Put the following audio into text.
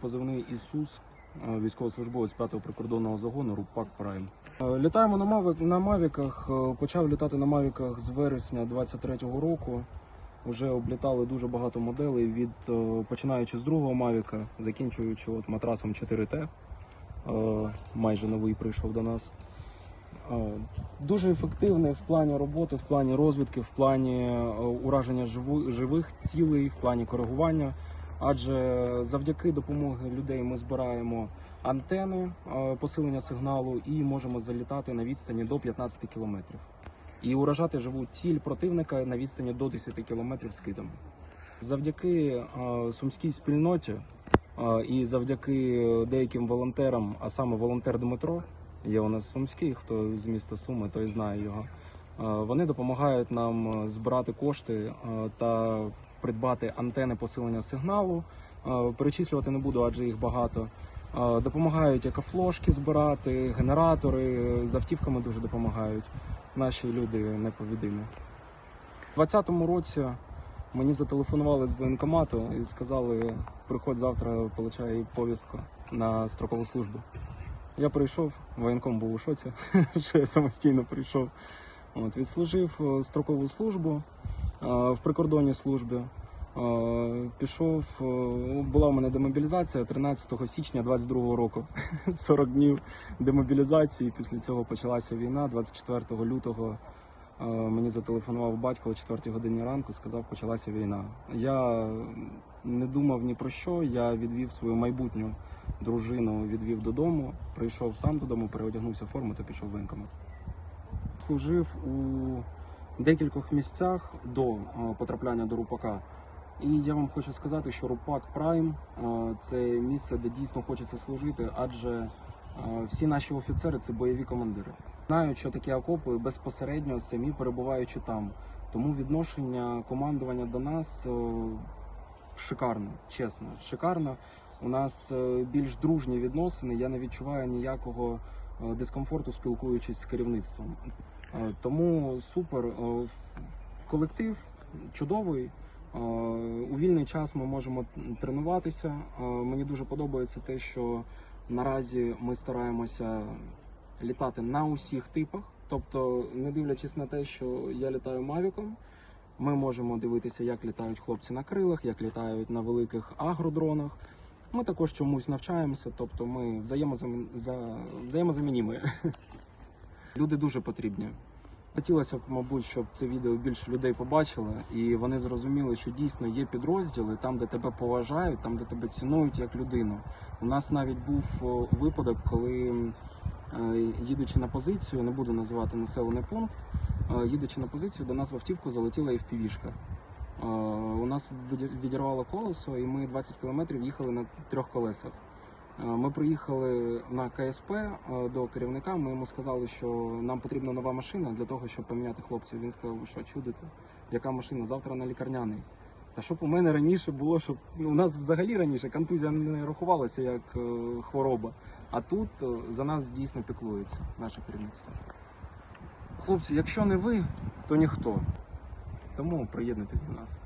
позивний Ісус, е, військовослужбовець 5-го прикордонного загону Рупак Прайм. Е, Літаємо на мавик на мавіках. е, Почав літати на мавіках з вересня 23-го року. Уже облітали дуже багато моделей від починаючи з другого мавіка, закінчуючи от матрасом 4Т. Е, Майже новий прийшов до нас. Дуже ефективний в плані роботи, в плані розвідки, в плані ураження живих цілей, в плані коригування. Адже завдяки допомоги людей ми збираємо антени е, посилення сигналу і можемо залітати на відстані до 15 кілометрів. І уражати живу ціль противника на відстані до 10 кілометрів скидом. Завдяки е, сумській спільноті е, і завдяки деяким волонтерам, а саме волонтер Дмитро, є у нас сумський, хто з міста Суми, той знає його. Вони допомагають нам збирати кошти та придбати антени посилення сигналу. Е, Перечислювати не буду, адже їх багато. Е, Допомагають екофлошки збирати, генератори з автівками дуже допомагають. Наші люди неповідимі. У 2020 році мені зателефонували з воєнкомату і сказали, приходь завтра, получай повістку на строкову службу. Я прийшов, воєнком був у шоці, що я самостійно прийшов. От, відслужив е, строкову службу в прикордонній службі. Пішов, була у мене демобілізація 13 січня 22 року. 40 днів демобілізації. Після цього почалася війна. 24 лютого мені зателефонував батько о 4 годині ранку, сказав, почалася війна. Я не думав ні про що. Я відвів свою майбутню дружину, відвів додому, прийшов сам додому, переодягнувся в форму та пішов в воєнкомат. Служив у декількох місцях до е, потрапляння до Рупака. І я вам хочу сказати, що Рупак Прайм е, це місце, де дійсно хочеться служити, адже е, всі наші офіцери це бойові командири. Знають, що таке окопи безпосередньо самі перебуваючи там. Тому відношення командування до нас шикарне, чесно, шикарно. У нас більш дружні відносини. Я не відчуваю ніякого дискомфорту, спілкуючись з керівництвом. Е, Тому супер е, колектив чудовий. Е, У вільний час ми можемо тренуватися. Е, Мені дуже подобається те, що наразі ми стараємося літати на усіх типах. Тобто, не дивлячись на те, що я літаю мавіком, ми можемо дивитися, як літають хлопці на крилах, як літають на великих агродронах. Ми також чомусь навчаємося, тобто ми взаємозамін... за... взаємозамінімі. Люди дуже потрібні. Хотілося б, мабуть, щоб це відео більше людей побачили, і вони зрозуміли, що дійсно є підрозділи там, де тебе поважають, там, де тебе цінують як людину. У нас навіть був випадок, коли е, їдучи на позицію, не буду називати населений пункт, е, їдучи на позицію, до нас в автівку залетіла. Е, У нас відірвало колесо, і ми 20 кілометрів їхали на трьох колесах. Е, Ми приїхали на КСП е, до керівника. Ми йому сказали, що нам потрібна нова машина для того, щоб поміняти хлопців. Він сказав, що чудите, яка машина? Завтра на лікарняний. Та щоб у мене раніше було, щоб ну, у нас взагалі раніше контузія не рахувалася як е, хвороба. А тут за нас дійсно піклується наше керівництво. Хлопці, якщо не ви, то ніхто. Тому приєднуйтесь до нас.